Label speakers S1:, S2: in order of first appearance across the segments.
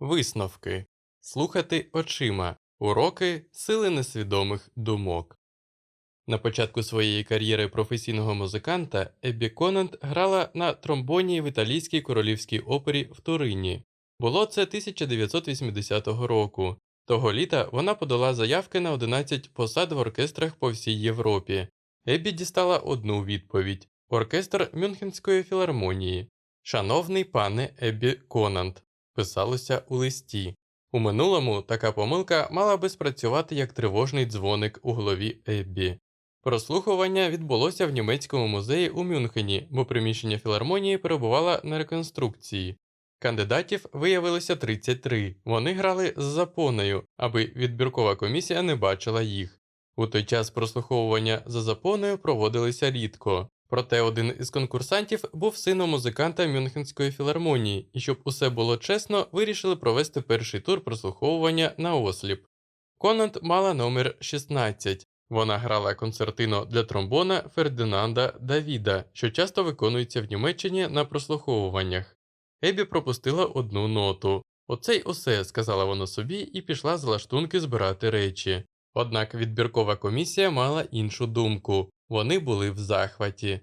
S1: Висновки слухати очима, уроки сили несвідомих думок. На початку своєї кар'єри професійного музиканта Еббі Конант грала на тромбоні в італійській королівській опері в Турині. Було це 1980 року. Того літа вона подала заявки на 11 посад в оркестрах по всій Європі. Еббі дістала одну відповідь оркестр Мюнхенської філармонії. Шановний пане Еббі Конант, писалося у листі. У минулому така помилка мала би спрацювати як тривожний дзвоник у голові Еббі. Прослухування відбулося в німецькому музеї у Мюнхені, бо приміщення філармонії перебувало на реконструкції. Кандидатів виявилося 33. Вони грали з запоною, аби відбіркова комісія не бачила їх. У той час прослуховування за запоною проводилися рідко. Проте один із конкурсантів був сином музиканта Мюнхенської філармонії, і щоб усе було чесно, вирішили провести перший тур прослуховування на осліп. Конант мала номер 16. Вона грала концертино для тромбона Фердинанда Давіда, що часто виконується в Німеччині на прослуховуваннях. Ебі пропустила одну ноту. Оце й усе, сказала вона собі, і пішла з лаштунки збирати речі. Однак відбіркова комісія мала іншу думку вони були в захваті.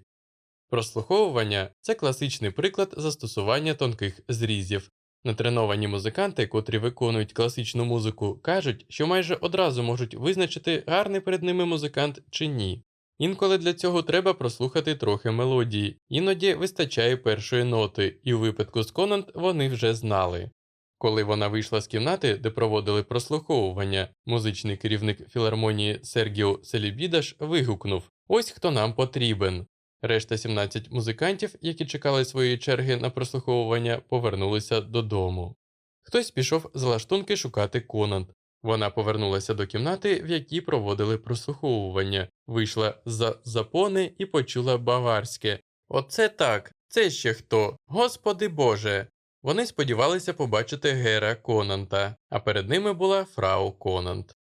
S1: Прослуховування це класичний приклад застосування тонких зрізів. Натреновані музиканти, котрі виконують класичну музику, кажуть, що майже одразу можуть визначити, гарний перед ними музикант чи ні. Інколи для цього треба прослухати трохи мелодії, іноді вистачає першої ноти, і у випадку з Конант вони вже знали. Коли вона вийшла з кімнати, де проводили прослуховування, музичний керівник філармонії Сергіо Селібідаш вигукнув Ось хто нам потрібен. Решта 17 музикантів, які чекали своєї черги на прослуховування, повернулися додому. Хтось пішов з лаштунки шукати Конант. Вона повернулася до кімнати, в якій проводили прослуховування, вийшла за запони і почула баварське. Оце так, це ще хто? Господи Боже. Вони сподівалися побачити Гера Конанта, а перед ними була фрау Конант.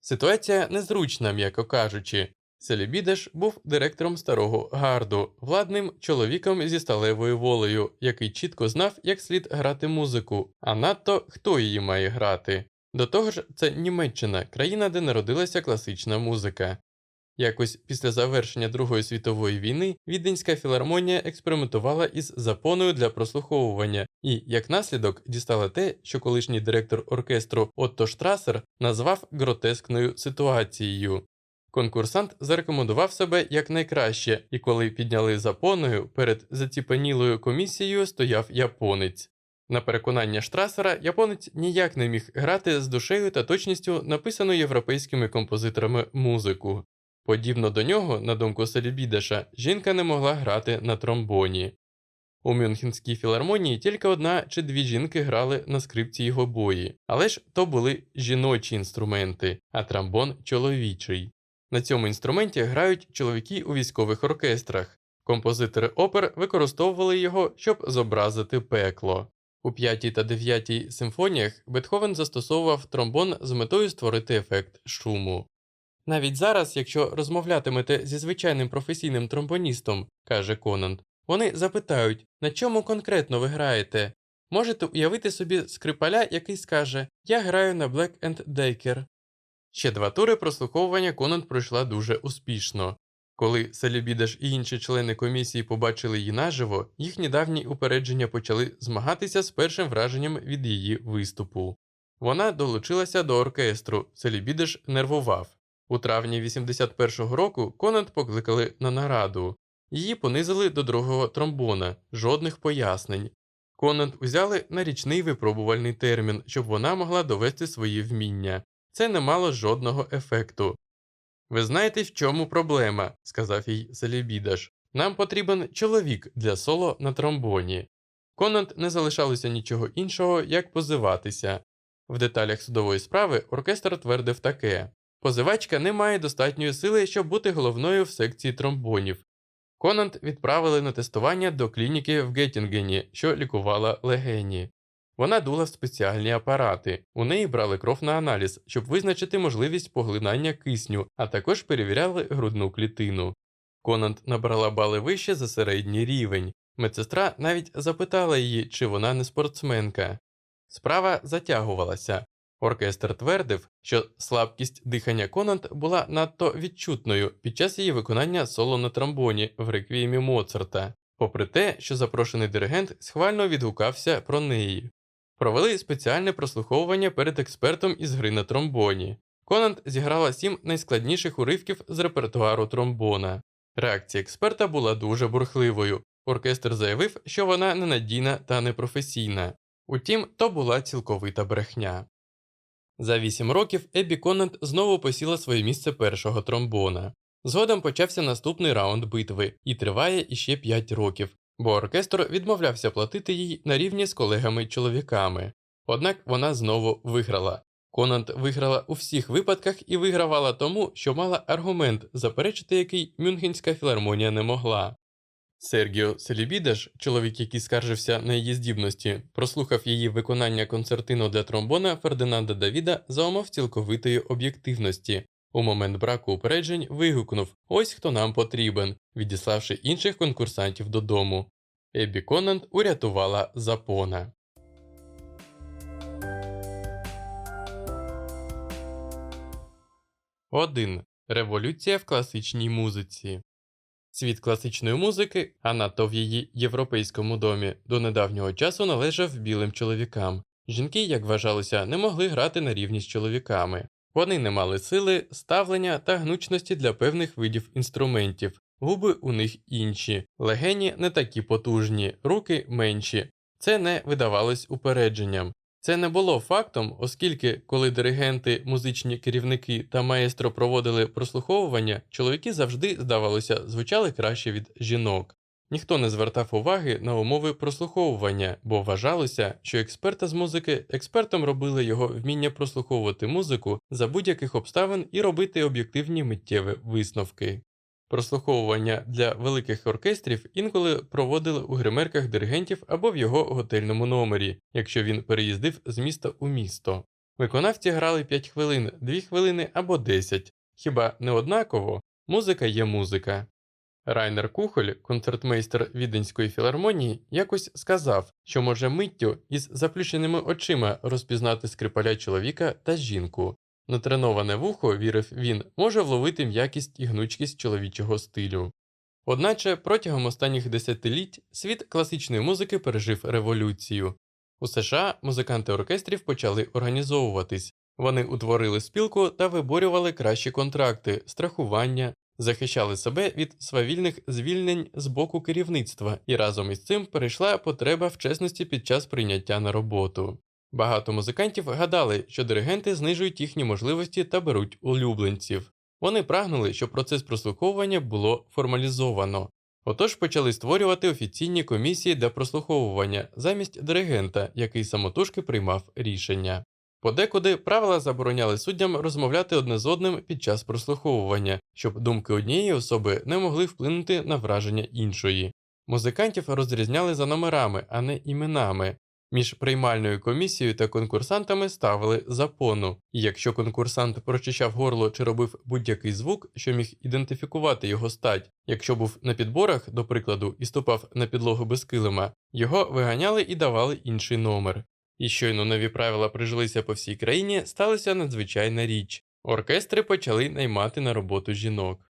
S1: Ситуація незручна, м'яко кажучи. Селібідеш був директором старого гарду, владним чоловіком зі сталевою волею, який чітко знав, як слід грати музику, а надто хто її має грати. До того ж, це Німеччина, країна, де народилася класична музика. Якось після завершення Другої світової війни Віденська філармонія експериментувала із запоною для прослуховування і, як наслідок, дістала те, що колишній директор оркестру Отто Штрасер назвав гротескною ситуацією. Конкурсант зарекомендував себе як найкраще, і коли підняли запоною, перед заціпанілою комісією стояв японець. На переконання Штрасера, японець ніяк не міг грати з душею та точністю написану європейськими композиторами музику. Подібно до нього, на думку Селібідеша, жінка не могла грати на тромбоні. У Мюнхенській філармонії тільки одна чи дві жінки грали на скрипці й гобої, але ж то були жіночі інструменти, а тромбон чоловічий. На цьому інструменті грають чоловіки у військових оркестрах. Композитори опер використовували його, щоб зобразити пекло. У п'ятій та дев'ятій симфоніях Бетховен застосовував тромбон з метою створити ефект шуму. Навіть зараз, якщо розмовлятимете зі звичайним професійним тромбоністом, каже Конант, вони запитають, на чому конкретно ви граєте. Можете уявити собі скрипаля, який скаже Я граю на Black and Decker. Ще два тури прослуховування Конант пройшла дуже успішно. Коли Селібідаш і інші члени комісії побачили її наживо, їхні давні упередження почали змагатися з першим враженням від її виступу. Вона долучилася до оркестру, Селібідаш нервував. У травні 81-го року Конант покликали на нараду. Її понизили до другого тромбона, жодних пояснень. Конант узяли на річний випробувальний термін, щоб вона могла довести свої вміння. Це не мало жодного ефекту. Ви знаєте, в чому проблема, сказав їй Селібідаш. Нам потрібен чоловік для соло на тромбоні. Конант не залишалося нічого іншого, як позиватися. В деталях судової справи оркестр твердив таке позивачка не має достатньої сили, щоб бути головною в секції тромбонів. Конант відправили на тестування до клініки в Геттінгені, що лікувала легені. Вона дула в спеціальні апарати. У неї брали кров на аналіз, щоб визначити можливість поглинання кисню, а також перевіряли грудну клітину. Конант набрала бали вище за середній рівень. Медсестра навіть запитала її, чи вона не спортсменка. Справа затягувалася. Оркестр твердив, що слабкість дихання Конант була надто відчутною під час її виконання соло на тромбоні в реквіємі Моцарта, попри те, що запрошений диригент схвально відгукався про неї. Провели спеціальне прослуховування перед експертом із гри на тромбоні. Конант зіграла сім найскладніших уривків з репертуару тромбона. Реакція експерта була дуже бурхливою. Оркестр заявив, що вона ненадійна та непрофесійна. Утім, то була цілковита брехня. За вісім років Еббі Конант знову посіла своє місце першого тромбона. Згодом почався наступний раунд битви і триває іще 5 років, бо оркестр відмовлявся платити їй на рівні з колегами-чоловіками. Однак вона знову виграла. Конант виграла у всіх випадках і вигравала тому, що мала аргумент, заперечити який Мюнхенська філармонія не могла. Сергіо Селібідеш, чоловік, який скаржився на її здібності, прослухав її виконання концертино для тромбона Фердинанда Давіда за умов цілковитої об'єктивності. У момент браку упереджень вигукнув Ось хто нам потрібен, відіславши інших конкурсантів додому. Еббі Конант урятувала запона. Один. Революція в класичній музиці. Світ класичної музики, а надто в її європейському домі, до недавнього часу належав білим чоловікам. Жінки, як вважалося, не могли грати на рівні з чоловіками. Вони не мали сили, ставлення та гнучності для певних видів інструментів, губи у них інші, легені не такі потужні, руки менші. Це не видавалось упередженням. Це не було фактом, оскільки, коли диригенти, музичні керівники та маестро проводили прослуховування, чоловіки завжди, здавалося, звучали краще від жінок. Ніхто не звертав уваги на умови прослуховування, бо вважалося, що експерта з музики експертом робили його вміння прослуховувати музику за будь-яких обставин і робити об'єктивні миттєві висновки. Прослуховування для великих оркестрів інколи проводили у гримерках диригентів або в його готельному номері, якщо він переїздив з міста у місто. Виконавці грали 5 хвилин, 2 хвилини або 10. Хіба не однаково? Музика є музика. Райнер Кухоль, концертмейстер Віденської філармонії, якось сказав, що може миттю із заплющеними очима розпізнати скрипаля чоловіка та жінку. Натреноване вухо, вірив він, може вловити м'якість і гнучкість чоловічого стилю. Одначе протягом останніх десятиліть світ класичної музики пережив революцію. У США музиканти оркестрів почали організовуватись, вони утворили спілку та виборювали кращі контракти, страхування, захищали себе від свавільних звільнень з боку керівництва, і разом із цим перейшла потреба в чесності під час прийняття на роботу. Багато музикантів гадали, що диригенти знижують їхні можливості та беруть улюбленців. Вони прагнули, щоб процес прослуховування було формалізовано. Отож почали створювати офіційні комісії для прослуховування замість диригента, який самотужки приймав рішення. Подекуди правила забороняли суддям розмовляти одне з одним під час прослуховування, щоб думки однієї особи не могли вплинути на враження іншої. Музикантів розрізняли за номерами, а не іменами. Між приймальною комісією та конкурсантами ставили запону, і якщо конкурсант прочищав горло чи робив будь-який звук, що міг ідентифікувати його стать, якщо був на підборах, до прикладу, і ступав на підлогу без килима, його виганяли і давали інший номер. І щойно нові правила прижилися по всій країні, сталася надзвичайна річ оркестри почали наймати на роботу жінок.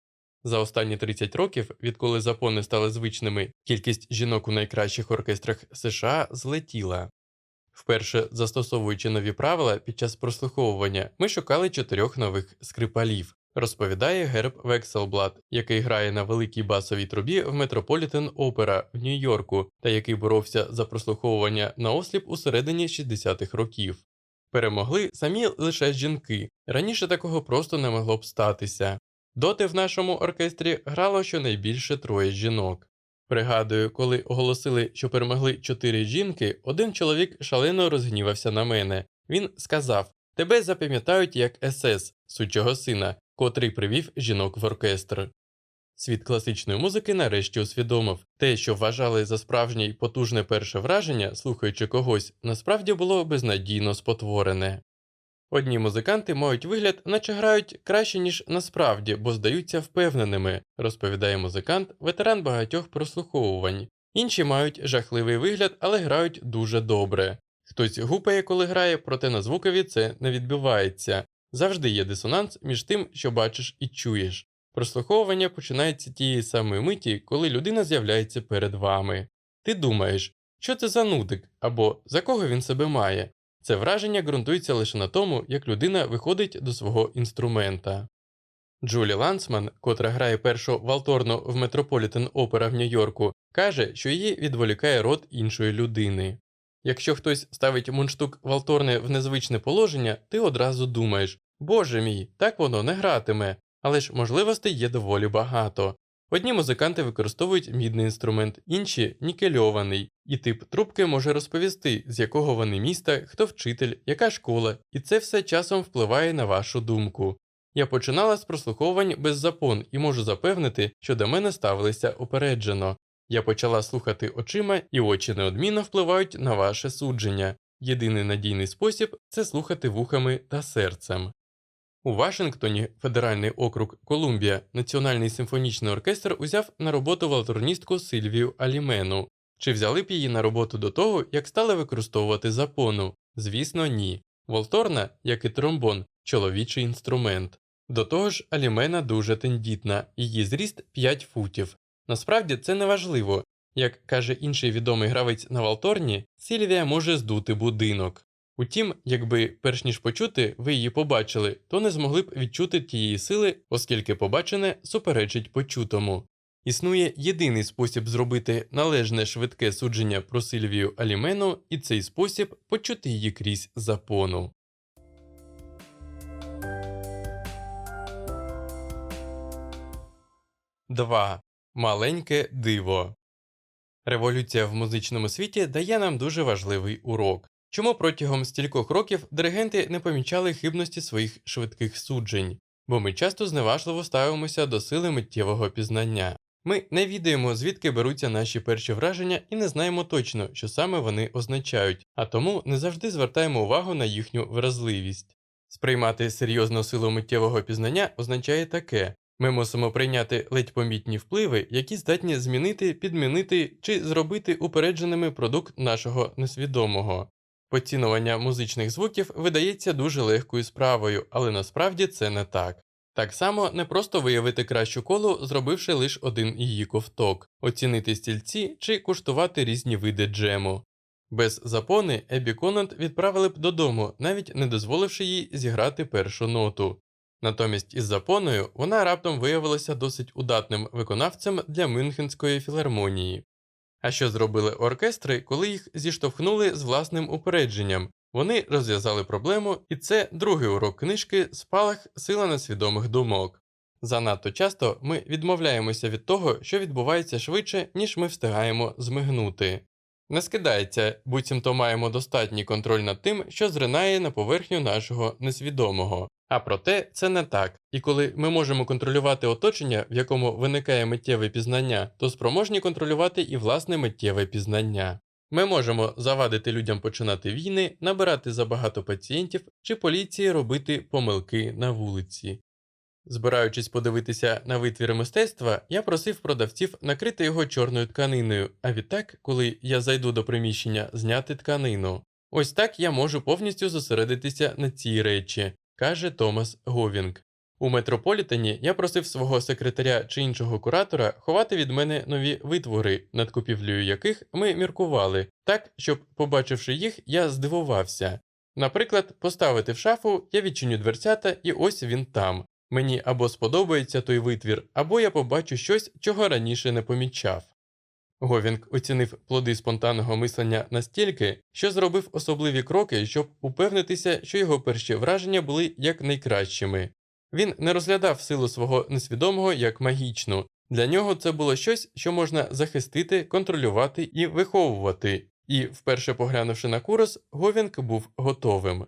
S1: За останні 30 років, відколи запони стали звичними, кількість жінок у найкращих оркестрах США злетіла. Вперше застосовуючи нові правила під час прослуховування, ми шукали чотирьох нових скрипалів, розповідає Герб Векселблат, який грає на великій басовій трубі в Метрополітен Опера в Нью-Йорку та який боровся за прослуховування на осліп у середині 60-х років. Перемогли самі лише жінки. Раніше такого просто не могло б статися. Доти в нашому оркестрі грало щонайбільше троє жінок. Пригадую, коли оголосили, що перемогли чотири жінки, один чоловік шалено розгнівався на мене. Він сказав: Тебе запам'ятають як СС, сучого сина, котрий привів жінок в оркестр. Світ класичної музики нарешті усвідомив те, що вважали за справжнє й потужне перше враження, слухаючи когось, насправді було безнадійно спотворене. Одні музиканти мають вигляд, наче грають краще, ніж насправді, бо здаються впевненими, розповідає музикант, ветеран багатьох прослуховувань. Інші мають жахливий вигляд, але грають дуже добре. Хтось гупає, коли грає, проте на звукові це не відбувається. Завжди є дисонанс між тим, що бачиш і чуєш. Прослуховування починається тієї самої миті, коли людина з'являється перед вами. Ти думаєш, що це за нудик або за кого він себе має. Це враження ґрунтується лише на тому, як людина виходить до свого інструмента. Джулі Лансман, котра грає першу валторну в Метрополітен Опера в Нью-Йорку, каже, що її відволікає рот іншої людини. Якщо хтось ставить мундштук валторни в незвичне положення, ти одразу думаєш Боже мій, так воно не гратиме, але ж можливостей є доволі багато. Одні музиканти використовують мідний інструмент, інші нікельований, і тип трубки може розповісти, з якого вони міста, хто вчитель, яка школа, і це все часом впливає на вашу думку. Я починала з прослуховувань без запон і можу запевнити, що до мене ставилися упереджено. Я почала слухати очима, і очі неодмінно впливають на ваше судження. Єдиний надійний спосіб це слухати вухами та серцем. У Вашингтоні, федеральний округ Колумбія, Національний симфонічний оркестр узяв на роботу валторністку Сильвію Алімену. Чи взяли б її на роботу до того, як стали використовувати запону? Звісно, ні. Волторна, як і тромбон, чоловічий інструмент. До того ж, Алімена дуже тендітна, її зріст 5 футів. Насправді це не важливо. Як каже інший відомий гравець на Валторні, Сильвія може здути будинок. Утім, якби перш ніж почути, ви її побачили, то не змогли б відчути тієї сили, оскільки побачене суперечить почутому. Існує єдиний спосіб зробити належне швидке судження про Сильвію Алімену, і цей спосіб почути її крізь запону. Два. Маленьке диво. Революція в музичному світі дає нам дуже важливий урок. Чому протягом стількох років диригенти не помічали хибності своїх швидких суджень, бо ми часто зневажливо ставимося до сили миттєвого пізнання. Ми не відаємо, звідки беруться наші перші враження, і не знаємо точно, що саме вони означають, а тому не завжди звертаємо увагу на їхню вразливість. Сприймати серйозну силу миттєвого пізнання означає таке ми мусимо прийняти ледь помітні впливи, які здатні змінити, підмінити чи зробити упередженими продукт нашого несвідомого. Поцінування музичних звуків видається дуже легкою справою, але насправді це не так. Так само не просто виявити кращу колу, зробивши лише один її ковток, оцінити стільці чи куштувати різні види джему. Без запони Ебі Конант відправили б додому, навіть не дозволивши їй зіграти першу ноту. Натомість із запоною вона раптом виявилася досить удатним виконавцем для Мюнхенської філармонії. А що зробили оркестри, коли їх зіштовхнули з власним упередженням? Вони розв'язали проблему, і це другий урок книжки Спалах сила несвідомих думок. Занадто часто ми відмовляємося від того, що відбувається швидше, ніж ми встигаємо змигнути. Не скидається, буцімто маємо достатній контроль над тим, що зринає на поверхню нашого несвідомого. А проте це не так, і коли ми можемо контролювати оточення, в якому виникає миттєве пізнання, то спроможні контролювати і власне миттєве пізнання. Ми можемо завадити людям починати війни, набирати забагато пацієнтів чи поліції робити помилки на вулиці. Збираючись подивитися на витвір мистецтва, я просив продавців накрити його чорною тканиною, а відтак, коли я зайду до приміщення, зняти тканину. Ось так я можу повністю зосередитися на цій речі, каже Томас Говінг. У метрополітені я просив свого секретаря чи іншого куратора ховати від мене нові витвори, над купівлею яких ми міркували, так, щоб, побачивши їх, я здивувався. Наприклад, поставити в шафу, я відчиню дверцята, і ось він там. Мені або сподобається той витвір, або я побачу щось, чого раніше не помічав. Говінг оцінив плоди спонтанного мислення настільки, що зробив особливі кроки, щоб упевнитися, що його перші враження були як найкращими. Він не розглядав силу свого несвідомого як магічну, для нього це було щось, що можна захистити, контролювати і виховувати, і, вперше поглянувши на курс, Говінг був готовим.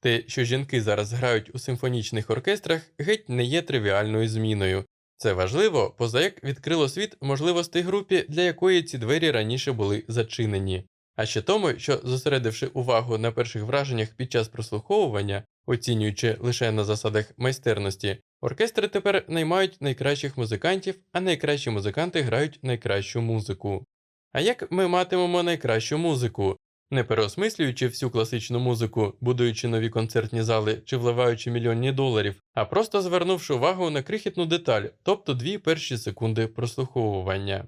S1: Те, що жінки зараз грають у симфонічних оркестрах, геть не є тривіальною зміною. Це важливо, поза як відкрило світ можливостей групі, для якої ці двері раніше були зачинені. А ще тому, що, зосередивши увагу на перших враженнях під час прослуховування, оцінюючи лише на засадах майстерності, оркестри тепер наймають найкращих музикантів, а найкращі музиканти грають найкращу музику. А як ми матимемо найкращу музику? Не переосмислюючи всю класичну музику, будуючи нові концертні зали чи вливаючи мільйонні доларів, а просто звернувши увагу на крихітну деталь, тобто дві перші секунди прослуховування.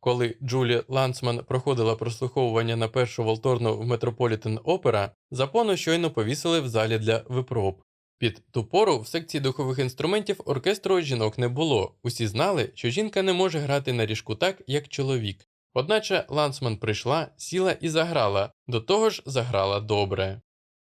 S1: Коли Джулі Лансман проходила прослуховування на першу волторну в Метрополітен Опера, запону щойно повісили в залі для випроб. Під ту пору в секції духових інструментів оркестру жінок не було. Усі знали, що жінка не може грати на ріжку так, як чоловік. Одначе Лансман прийшла, сіла і заграла, до того ж заграла добре.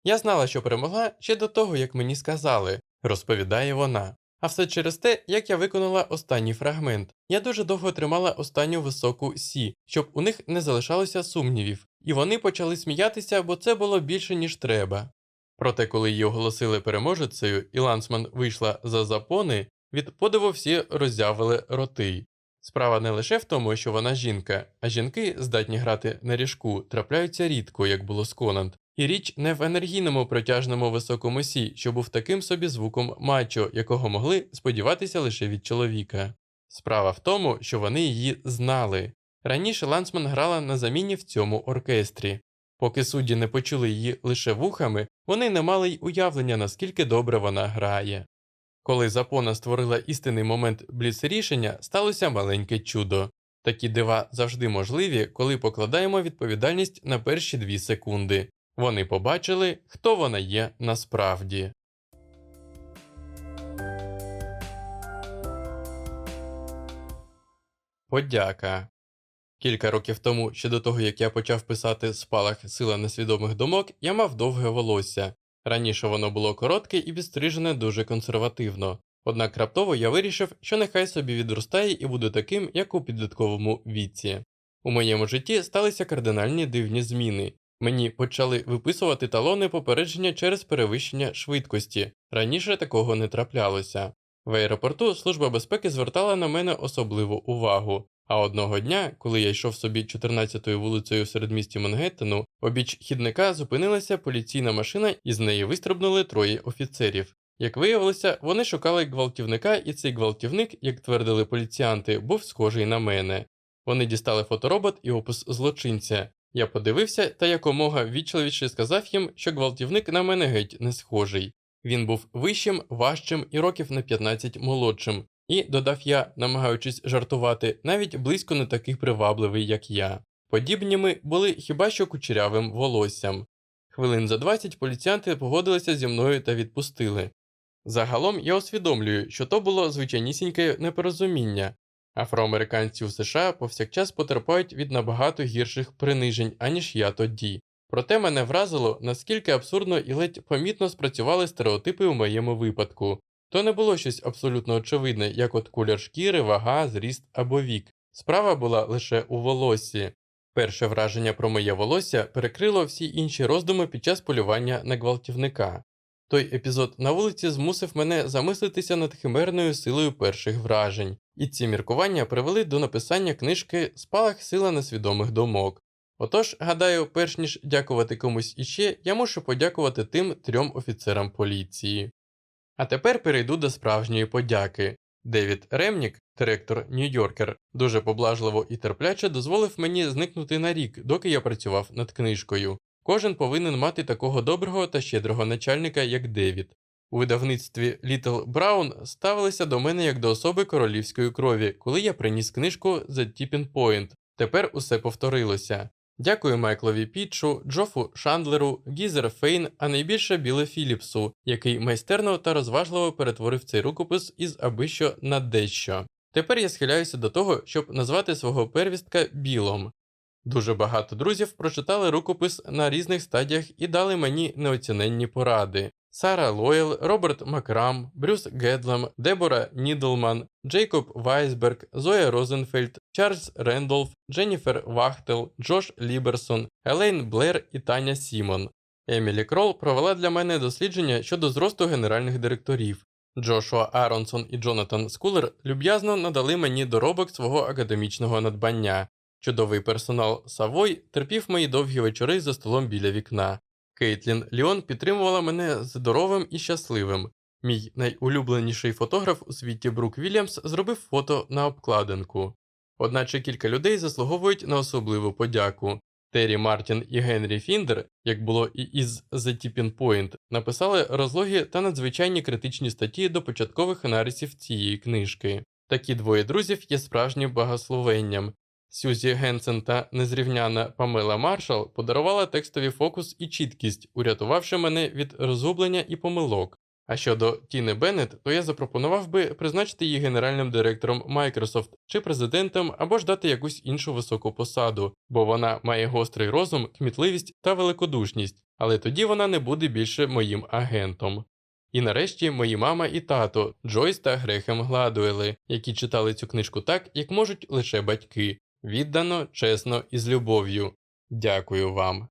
S1: Я знала, що перемогла ще до того, як мені сказали, розповідає вона. А все через те, як я виконала останній фрагмент. Я дуже довго тримала останню високу сі, щоб у них не залишалося сумнівів, і вони почали сміятися, бо це було більше, ніж треба. Проте, коли її оголосили переможецею, і лансман вийшла за запони, від подиву всі роззявили роти. Справа не лише в тому, що вона жінка, а жінки, здатні грати на ріжку, трапляються рідко, як було з Конант. І річ не в енергійному протяжному високому сі, що був таким собі звуком мачо, якого могли сподіватися лише від чоловіка. Справа в тому, що вони її знали. Раніше Лансман грала на заміні в цьому оркестрі. Поки судді не почули її лише вухами, вони не мали й уявлення, наскільки добре вона грає. Коли Запона створила істинний момент бліц-рішення, сталося маленьке чудо. Такі дива завжди можливі, коли покладаємо відповідальність на перші дві секунди. Вони побачили, хто вона є насправді. Подяка. Кілька років тому, ще до того як я почав писати спалах сила несвідомих думок, я мав довге волосся. Раніше воно було коротке і підстрижене дуже консервативно. Однак раптово я вирішив, що нехай собі відростає і буде таким, як у підлітковому віці. У моєму житті сталися кардинальні дивні зміни. Мені почали виписувати талони попередження через перевищення швидкості. Раніше такого не траплялося. В аеропорту Служба безпеки звертала на мене особливу увагу. А одного дня, коли я йшов собі 14-ю вулицею в середмісті Мангеттену, обіч хідника зупинилася поліційна машина і з неї вистрибнули троє офіцерів. Як виявилося, вони шукали гвалтівника, і цей гвалтівник, як твердили поліціянти, був схожий на мене. Вони дістали фоторобот і опис злочинця. Я подивився та якомога відчоловіче сказав їм, що гвалтівник на мене геть не схожий. Він був вищим, важчим і років на 15 молодшим, і, додав я, намагаючись жартувати, навіть близько не такий привабливий, як я. Подібніми були хіба що кучерявим волоссям. Хвилин за 20 поліціянти погодилися зі мною та відпустили. Загалом я усвідомлюю, що то було звичайнісіньке непорозуміння. Афроамериканці у США повсякчас потерпають від набагато гірших принижень, аніж я тоді. Проте мене вразило, наскільки абсурдно і ледь помітно спрацювали стереотипи у моєму випадку. То не було щось абсолютно очевидне, як от кулір шкіри, вага, зріст або вік. Справа була лише у волоссі. Перше враження про моє волосся перекрило всі інші роздуми під час полювання на гвалтівника. Той епізод на вулиці змусив мене замислитися над химерною силою перших вражень, і ці міркування привели до написання книжки Спалах сила несвідомих думок. Отож, гадаю, перш ніж дякувати комусь іще, я мушу подякувати тим трьом офіцерам поліції. А тепер перейду до справжньої подяки. Девід Ремнік, директор Нью-Йоркер, дуже поблажливо і терпляче дозволив мені зникнути на рік, доки я працював над книжкою. Кожен повинен мати такого доброго та щедрого начальника, як Девід. У видавництві Літл Браун ставилися до мене як до особи королівської крові, коли я приніс книжку The Tipping Point. Тепер усе повторилося. Дякую Майклові Пітчу, Джофу Шандлеру, Гізер Фейн, а найбільше Біле Філіпсу, який майстерно та розважливо перетворив цей рукопис із аби що на дещо. Тепер я схиляюся до того, щоб назвати свого первістка Білом. Дуже багато друзів прочитали рукопис на різних стадіях і дали мені неоціненні поради. Сара Лоєл, Роберт Макрам, Брюс Гедлем, Дебора Нідлман, Джейкоб Вайсберг, Зоя Розенфельд, Чарльз Рендолф, Дженніфер Вахтел, Джош Ліберсон, Елейн Блер і Таня Сімон. Емілі Крол провела для мене дослідження щодо зросту генеральних директорів. Джошуа Аронсон і Джонатан Скулер люб'язно надали мені доробок свого академічного надбання. Чудовий персонал Савой терпів мої довгі вечори за столом біля вікна. Кейтлін Ліон підтримувала мене здоровим і щасливим. Мій найулюбленіший фотограф у світі Брук Вільямс зробив фото на обкладинку. Одначе кілька людей заслуговують на особливу подяку. Террі Мартін і Генрі Фіндер, як було і із The Tipping Point, написали розлогі та надзвичайні критичні статті до початкових аналізів цієї книжки. Такі двоє друзів є справжнім благословенням. Сюзі Генсен та незрівняна Памела Маршал подарувала текстові фокус і чіткість, урятувавши мене від розгублення і помилок. А щодо Тіни Беннет, то я запропонував би призначити її генеральним директором Microsoft чи президентом або ж дати якусь іншу високу посаду, бо вона має гострий розум, кмітливість та великодушність, але тоді вона не буде більше моїм агентом. І нарешті мої мама і тато Джойс та Грехем Гладуели, які читали цю книжку так, як можуть лише батьки, віддано, чесно і з любов'ю. Дякую вам.